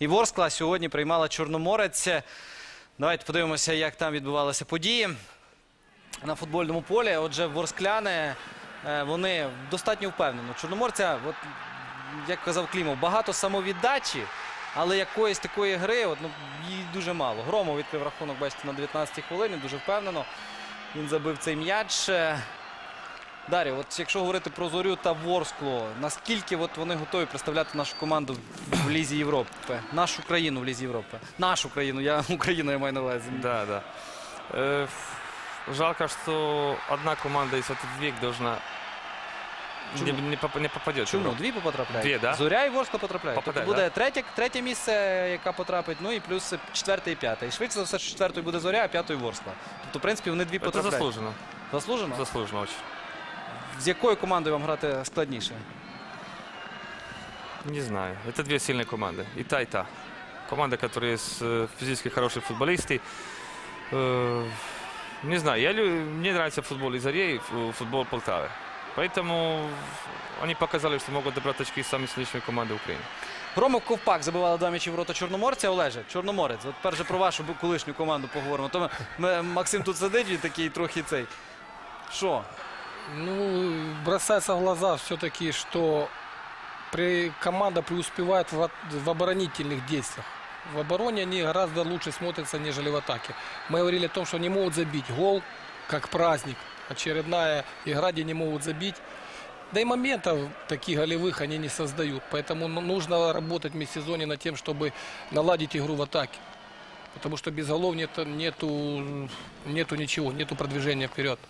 і Ворскла сьогодні приймала Чорноморець. Давайте подивимося, як там відбувалися події на футбольному полі. Отже, ворскляни е, вони достатньо впевнено. Чорноморця, от, як казав Клімов, багато самовіддачі, але якоїсь такої гри от, ну, їй дуже мало. Громов відкрив рахунок, бачите, на 19-й хвилині, дуже впевнено. Він забив цей м'яч. Е, Дар'я, от якщо говорити про Зорю та Ворсклу, наскільки от вони готові представляти нашу команду в Лізі Європи? Нашу країну в Лізі Європи? Нашу країну, я Україну я маю на увазі. Да, да. Э, жалко, что одна команда из этих двух должна не, Чому? не, поп- не попадет. в Чому? Европу. Дві потрапляють? Дві, да? Зоря і Ворскла потрапляють. Тобто Попадають, буде да? третє, третє місце, яка потрапить, ну і плюс четверте і п'яте. І швидше за все, що четвертою буде Зоря, а п'ятою Ворскла. Тобто, в принципі, вони дві Это потрапляють. заслуженно. Заслужено? Заслуженно очень. З якою командою вам грати складніше? Не знаю. Это две сильные команды. И та, и та. Команда, которые есть э, физически хорошие футболисты. Э, Не знаю, я, лю- мне нравится футбол Изарей, фу- футбол Полтавы. Поэтому они показали, что могут добрать очки с самой сильнейшей команды Украины. Громов Ковпак забивали два м'ячі в рота Чорноморця. Олеже, Чорноморець. От перше про вашу бу- колишню команду поговоримо. То ми, ми- Максим тут сидить і такий трохи цей. Що? Ну, бросается в глаза все-таки, что при, команда преуспевает в, в оборонительных действиях. В обороне они гораздо лучше смотрятся, нежели в атаке. Мы говорили о том, что не могут забить гол, как праздник. Очередная игра, где не могут забить. Да и моментов таких голевых они не создают. Поэтому ну, нужно работать в межсезонье над тем, чтобы наладить игру в атаке. Потому что без голов нет, нету, нету ничего, нету продвижения вперед.